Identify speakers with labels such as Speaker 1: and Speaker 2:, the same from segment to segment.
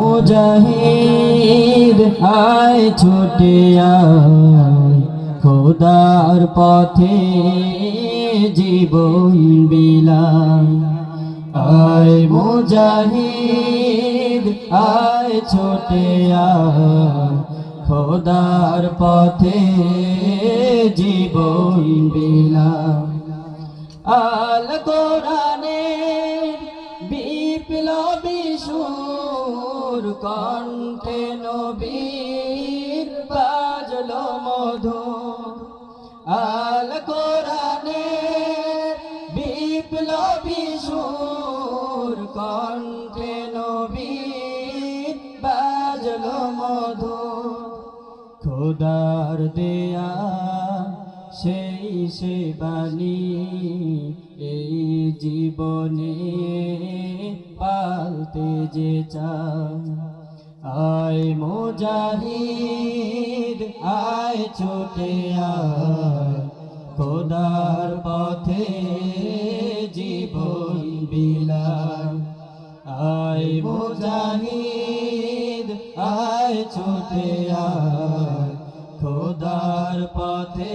Speaker 1: মুজাহিদ, আয় ছুটে খোদার পথে জীবন বিলায়। আয় মুজাহিদ, আয় ছুটে খোদার পথে জীবন বিলায়। আল কোরআনের কণ্ঠে নবীর বাজলো মধু আল কোরআনের বিপ্লবী সুর কণ্ঠে নবীর বাজলো মধু খোদার দেয়া সেই সে বাণী এই জীবনে পালতে যে আয় মুজাহিদ, আয় ছোটে আয়। খোদার পথে জীবন বিলায় আয় মুজাহিদ, আয় ছুটে আয়। খোদার পথে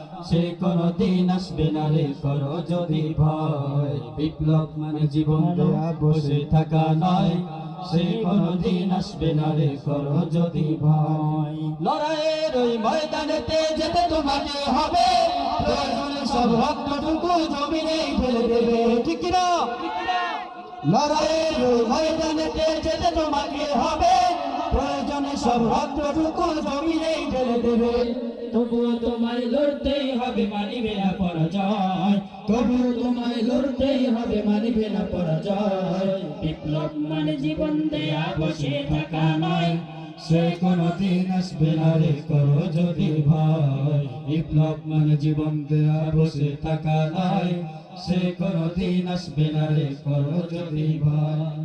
Speaker 1: সে কোনো দিন আসবে না রে করো যদি ভয়। বিপ্লব মানে জীবন বসে থাকা নয়। সে কোনো দিন আসবে না রে করো যদি ভয়। লড়াইয়ের ওই ময়দানেতে যেতে তোমাকে হবে। সব রক্তটুকু জমিনে ফেলে দেবে। ঠিক লড়াইয়ের ওই ময়দানেতে যেতে তোমাকে হবে। প্রয়োজনে সব রক্তটুকু জমিনে ফেলে দেবে। তবুও তোমায় লড়তেই হবে মানিবে না পরাজয়। তবুও তোমায় লড়তেই হবে মানিবে না পরাজয়। বিপ্লব মানে জীবন দেয়া, বসে থাকা নয়। সে কোনো দিন আসবে না রে, করো যদি ভয়। বিপ্লব মানে জীবন দেয়া, বসে থাকা নয়। সে কোনো দিন আসবে না রে, করো যদি ভয়।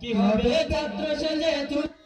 Speaker 1: কি হবে গাত্র সেজে তুমি